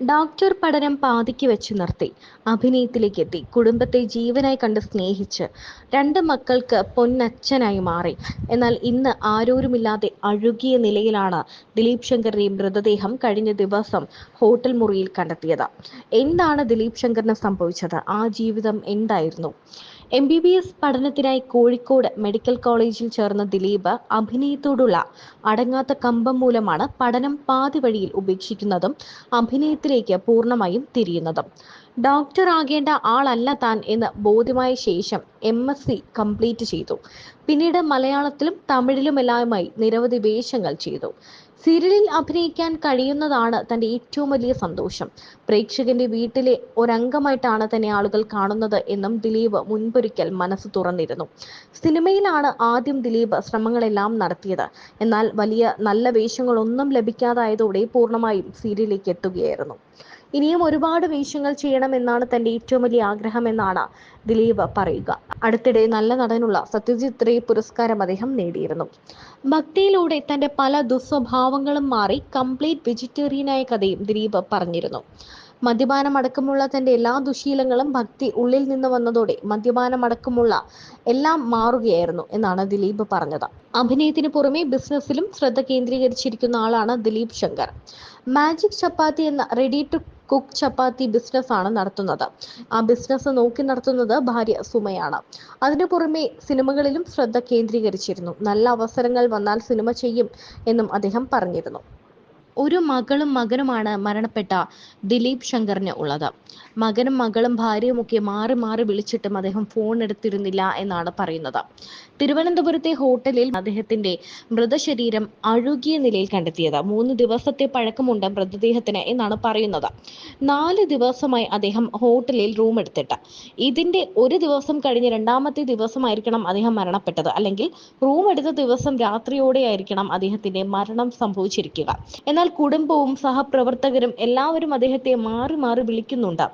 Doctor പഠനം പാതിക്ക് വെച്ച് നിർത്തി. അഭിനയത്തിലേക്ക് എത്തി കുടുംബത്തെ ജീവനായി കണ്ട് സ്നേഹിച്ച് രണ്ട് മക്കൾക്ക് പൊന്നച്ഛനായി മാറി. എന്നാൽ ഇന്ന് ആരോരുമില്ലാതെ അഴുകിയ നിലയിലാണ് ദിലീപ് ശങ്കറിന്റെ മൃതദേഹം കഴിഞ്ഞ ദിവസം ഹോട്ടൽ മുറിയിൽ കണ്ടെത്തിയത്. എന്താണ് ദിലീപ് ശങ്കറിന് സംഭവിച്ചത്? ആ ജീവിതം എന്തായിരുന്നു? എം ബി ബി എസ് പഠനത്തിനായി കോഴിക്കോട് മെഡിക്കൽ കോളേജിൽ ചേർന്ന ദിലീപ് അഭിനയത്തോടുള്ള അടങ്ങാത്ത കമ്പം മൂലമാണ് പഠനം പാതി വഴിയിൽ ഉപേക്ഷിക്കുന്നതും അഭിനയത്തിലേക്ക് പൂർണമായും തിരിയുന്നതും. ഡോക്ടർ ആകേണ്ട ആളല്ല താൻ എന്ന് ബോധ്യമായ ശേഷം എം എസ് സി കംപ്ലീറ്റ് ചെയ്തു. പിന്നീട് മലയാളത്തിലും തമിഴിലുമെല്ലാമായി നിരവധി വേഷങ്ങൾ ചെയ്തു. സീരിയലിൽ അഭിനയിക്കാൻ കഴിയുന്നതാണ് തന്റെ ഏറ്റവും വലിയ സന്തോഷം. പ്രേക്ഷകന്റെ വീട്ടിലെ ഒരംഗമായിട്ടാണ് തന്നെ ആളുകൾ കാണുന്നത് എന്നും ദിലീപ് മുൻപൊരിക്കൽ മനസ്സ് തുറന്നിരുന്നു. സിനിമയിലാണ് ആദ്യം ദിലീപ് ശ്രമങ്ങളെല്ലാം നടത്തിയത്. എന്നാൽ വലിയ നല്ല വേഷങ്ങളൊന്നും ലഭിക്കാതായതോടെ പൂർണമായും സീരിയലിലേക്ക് എത്തുകയായിരുന്നു. ഇനിയും ഒരുപാട് വേഷങ്ങൾ ചെയ്യണമെന്നാണ് തന്റെ ഏറ്റവും വലിയ ആഗ്രഹം എന്നാണ് ദിലീപ് പറയുക. അടുത്തിടെ നല്ല നടനുള്ള സത്യജിത് റേ പുരസ്കാരം അദ്ദേഹം നേടിയിരുന്നു. ഭക്തിയിലൂടെ തന്റെ പല ദുസ്വഭാവങ്ങളും മാറി കംപ്ലീറ്റ് വെജിറ്റേറിയനായ കഥയും ദിലീപ് പറഞ്ഞിരുന്നു. മദ്യപാനം അടക്കമുള്ള തന്റെ എല്ലാ ദുശീലങ്ങളും ഭക്തി ഉള്ളിൽ നിന്ന് വന്നതോടെ മദ്യപാനം അടക്കമുള്ള എല്ലാം മാറുകയായിരുന്നു എന്നാണ് ദിലീപ് പറഞ്ഞത്. അഭിനയത്തിന് പുറമെ ബിസിനസ്സിലും ശ്രദ്ധ കേന്ദ്രീകരിച്ചിരിക്കുന്ന ആളാണ് ദിലീപ് ശങ്കർ. മാജിക് ചപ്പാത്തി എന്ന ready to cook chapati business ആണ് നടത്തുന്നത്. ആ ബിസിനസ് നോക്കി നടത്തുന്നത് ഭാര്യ സുമയാണ്. അതിനു പുറമെ സിനിമകളിലും ശ്രദ്ധ കേന്ദ്രീകരിച്ചിരുന്നു. നല്ല അവസരങ്ങൾ വന്നാൽ സിനിമ ചെയ്യും എന്നും അദ്ദേഹം പറഞ്ഞിരുന്നു. ഒരു മകളും മകനുമാണ് മരണപ്പെട്ട ദിലീപ് ശങ്കറിന് ഉള്ളത്. മകനും മകളും ഭാര്യയുമൊക്കെ മാറി മാറി വിളിച്ചിട്ടും അദ്ദേഹം ഫോൺ എടുത്തിരുന്നില്ല എന്നാണ് പറയുന്നത്. തിരുവനന്തപുരത്തെ ഹോട്ടലിൽ അദ്ദേഹത്തിന്റെ മൃതശരീരം അഴുകിയ നിലയിൽ കണ്ടെത്തിയത്. മൂന്ന് ദിവസത്തെ പഴക്കമുണ്ട് മൃതദേഹത്തിന് എന്നാണ് പറയുന്നത്. നാല് ദിവസമായി അദ്ദേഹം ഹോട്ടലിൽ റൂം എടുത്തിട്ട്. ഇതിന്റെ ഒരു ദിവസം കഴിഞ്ഞ് രണ്ടാമത്തെ ദിവസമായിരിക്കണം അദ്ദേഹം മരണപ്പെട്ടത്. അല്ലെങ്കിൽ റൂം എടുത്ത ദിവസം രാത്രിയോടെ ആയിരിക്കണം അദ്ദേഹത്തിന്റെ മരണം സംഭവിച്ചിരിക്കുക. എന്നാൽ കുടുംബവും സഹപ്രവർത്തകരും എല്ലാവരും അദ്ദേഹത്തെ മാറി മാറി വിളിക്കുന്നുണ്ട്.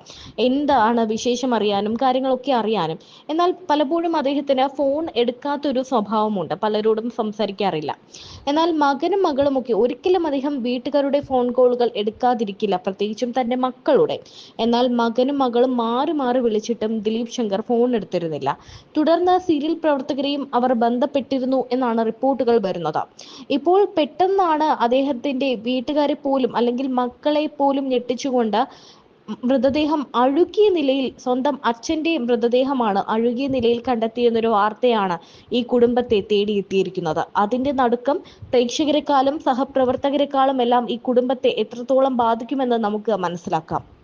എന്താണ് വിശേഷം അറിയാനും കാര്യങ്ങളൊക്കെ അറിയാനും? എന്നാൽ പലപ്പോഴും അദ്ദേഹത്തിന് ഫോൺ എടുക്കാത്തൊരു സ്വഭാവമുണ്ട്. പലരോടും സംസാരിക്കാറില്ല. എന്നാൽ മകനും മകളും ഒക്കെ ഒരിക്കലും അദ്ദേഹം വീട്ടുകാരുടെ ഫോൺ കോളുകൾ എടുക്കാതിരിക്കില്ല. പ്രത്യേകിച്ചും തന്റെ മക്കളുടെ. എന്നാൽ മകനും മകളും മാറി മാറി വിളിച്ചിട്ടും ദിലീപ് ശങ്കർ ഫോൺ എടുത്തിരുന്നില്ല. തുടർന്ന് സീരിയൽ പ്രവർത്തകരെയും അവർ ബന്ധപ്പെട്ടിരുന്നു എന്നാണ് റിപ്പോർട്ടുകൾ വരുന്നത്. ഇപ്പോൾ പെട്ടെന്നാണ് അദ്ദേഹത്തിന്റെ വീട്ടുകാരെ പോലും അല്ലെങ്കിൽ മക്കളെ പോലും ഞെട്ടിച്ചുകൊണ്ട് മൃതദേഹം അഴുകിയ നിലയിൽ സ്വന്തം അച്ഛന്റെ മൃതദേഹമാണ് അഴുകിയ നിലയിൽ കണ്ടെത്തിയെന്നൊരു വാർത്തയാണ് ഈ കുടുംബത്തെ തേടിയെത്തിയിരിക്കുന്നത്. അതിന്റെ നടുക്കം പ്രേക്ഷകരെക്കാളും സഹപ്രവർത്തകരെക്കാളും എല്ലാം ഈ കുടുംബത്തെ എത്രത്തോളം ബാധിക്കുമെന്ന് നമുക്ക് മനസ്സിലാക്കാം.